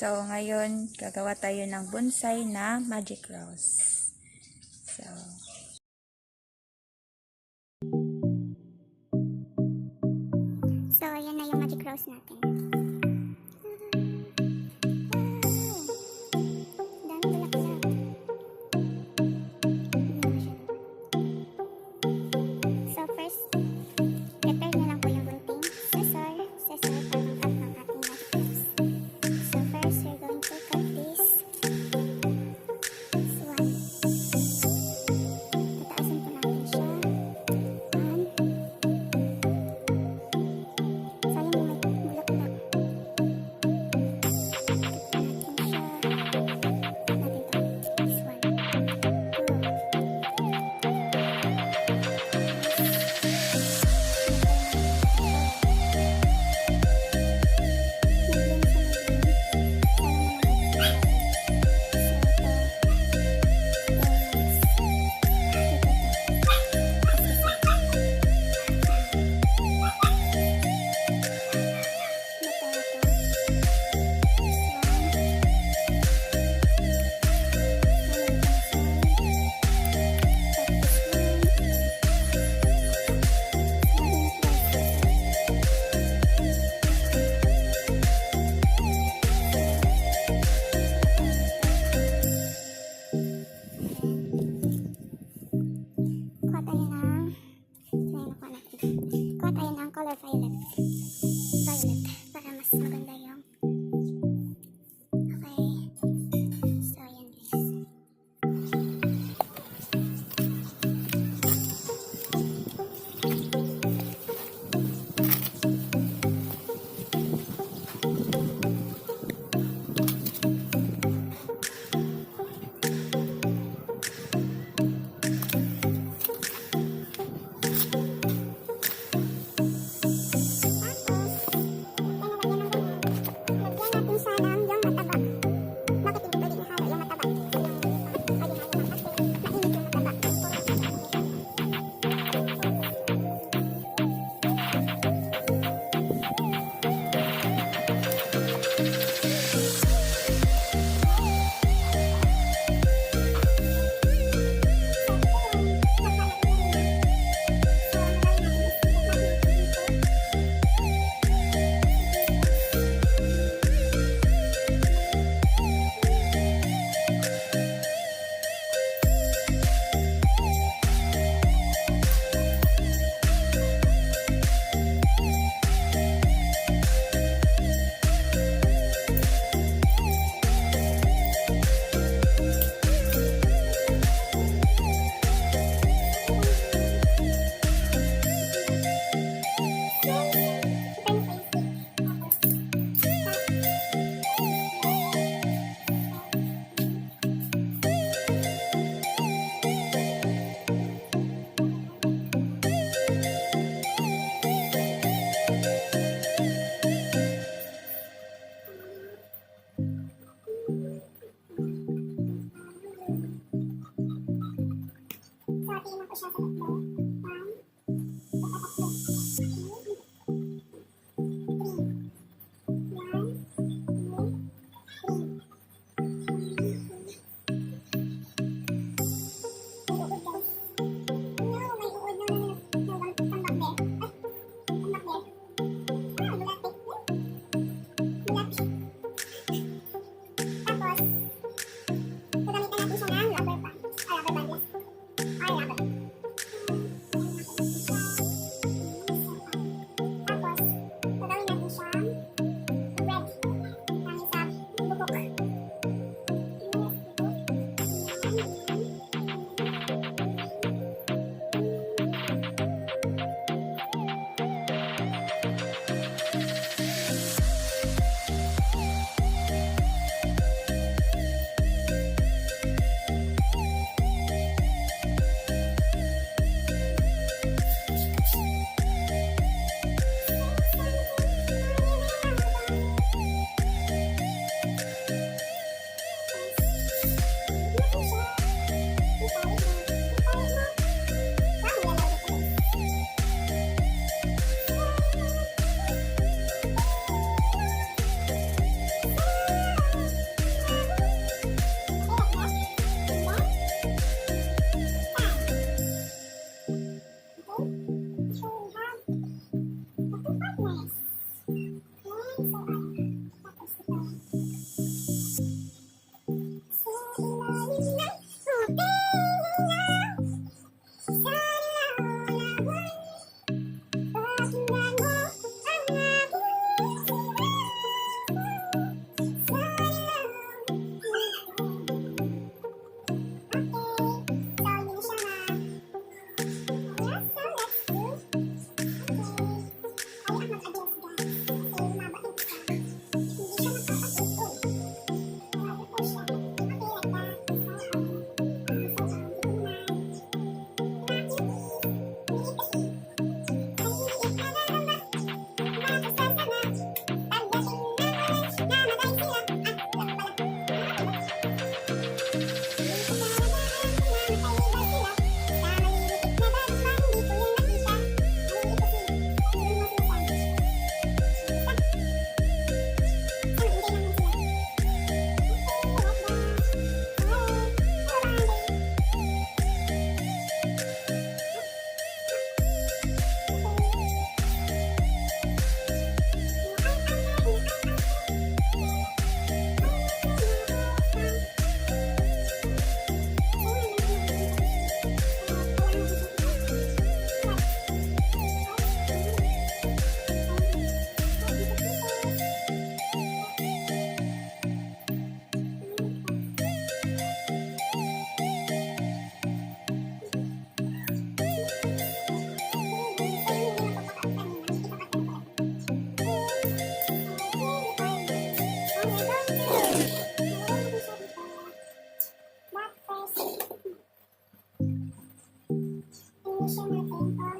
So, ngayon, gagawa tayo ng bonsai na magic rose. So, So, ayan na yung magic rose natin. solo con paz.